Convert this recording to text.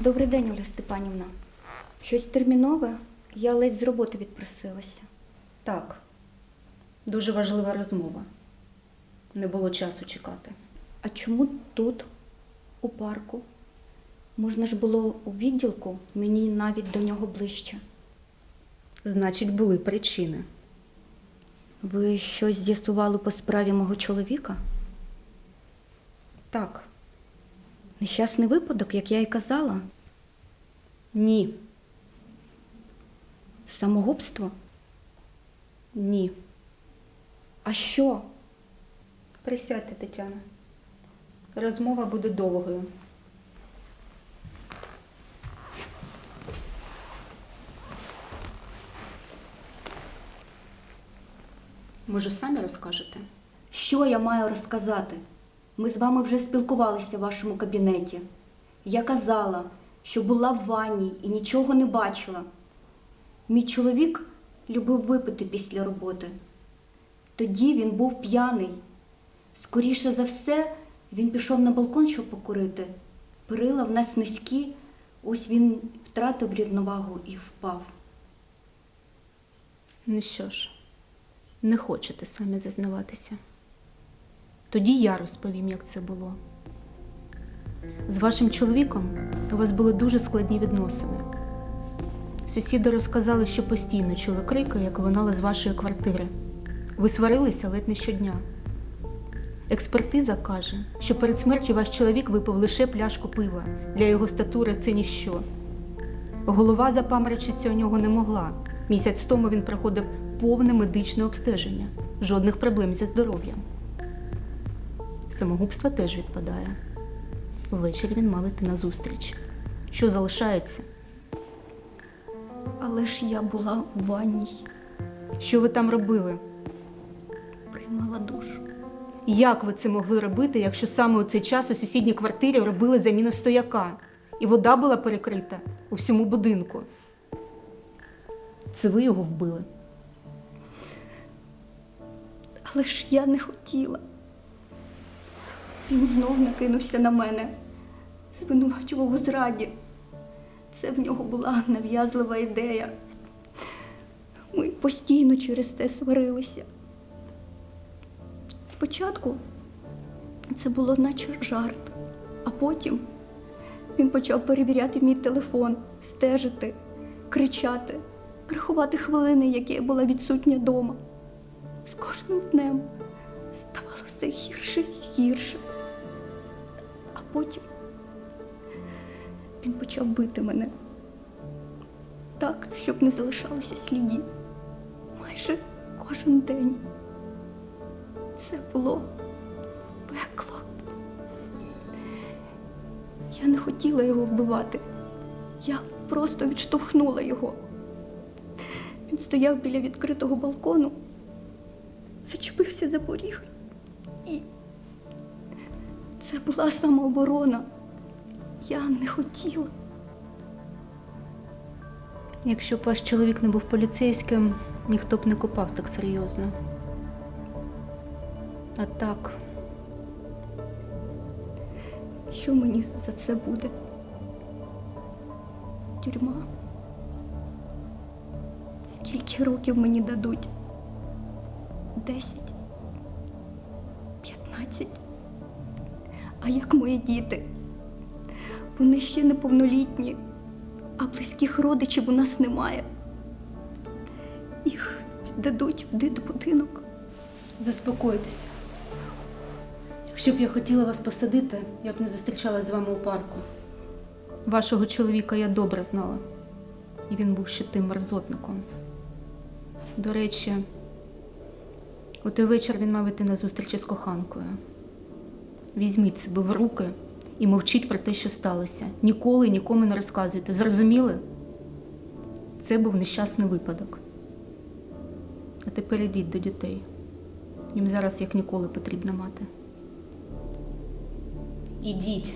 Добрий день, Оля Степанівна. Щось термінове? Я ледь з роботи відпросилася. Так, дуже важлива розмова. Не було часу чекати. А чому тут, у парку? Можна ж було у відділку, мені навіть до нього ближче. Значить, були причини. Ви щось з'ясували по справі мого чоловіка? Так, Нещасний випадок, як я й казала. ні, Самогубство? ні. А що? Присядьте, Тетяна. Розмова буде довгою. Може, самі розкажете? Що я маю розказати? Ми з вами вже спілкувалися в вашому кабінеті. Я казала, що була в ванні і нічого не бачила. Мій чоловік любив випити після роботи. Тоді він був п'яний. Скоріше за все, він пішов на балкон, щоб покурити. Перила в нас низькі, ось він втратив рівновагу і впав. Ну що ж, не хочете самі зазнаватися. Тоді я розповім, як це було. З вашим чоловіком у вас були дуже складні відносини. Сусіди розказали, що постійно чули крики, як лунали з вашої квартири. Ви сварилися ледь не щодня. Експертиза каже, що перед смертю ваш чоловік випив лише пляшку пива. Для його статури це ніщо. Голова запаморочитися у нього не могла. Місяць тому він проходив повне медичне обстеження, жодних проблем зі здоров'ям. Самогубство теж відпадає. Ввечері він мав іти на зустріч. Що залишається? Але ж я була в ванній, Що ви там робили? приймала душ. Як ви це могли робити, якщо саме у цей час у сусідній квартирі робили заміну стояка, і вода була перекрита у всьому будинку? Це ви його вбили? Але ж я не хотіла. Він знов накинувся на мене, звинувачував у зраді. Це в нього була нав'язлива ідея. Ми постійно через це сварилися. Спочатку це було наче жарт, а потім він почав перевіряти мій телефон, стежити, кричати, рахувати хвилини, які я була відсутня вдома. З кожним днем ставало все гірше і гірше. Потім він почав бити мене так, щоб не залишалося слідів. Майже кожен день. Це було пекло. Я не хотіла його вбивати. Я просто відштовхнула його. Він стояв біля відкритого балкону, зачепився за поріг. І це була самооборона. Я не хотіла. Якщо б ваш чоловік не був поліцейським, ніхто б не копав так серйозно. А так, Що мені за це буде? Тюрма? Скільки років мені дадуть? Десять? П'ятнадцять? А як мої діти? Вони ще неповнолітні, а близьких родичів у нас немає. Їх віддадуть в дитбудинок. заспокойтеся. Якщо б я хотіла вас посадити, я б не зустрічалася з вами у парку. Вашого чоловіка я добре знала, і він був ще тим мерзотником. До речі, у той вечір він мав іти на зустріч із коханкою. Візьміть себе в руки і мовчіть про те, що сталося. Ніколи нікому не розказуйте. Зрозуміли? Це був нещасний випадок. А тепер ідіть до дітей. Їм зараз як ніколи потрібна мати. Ідіть.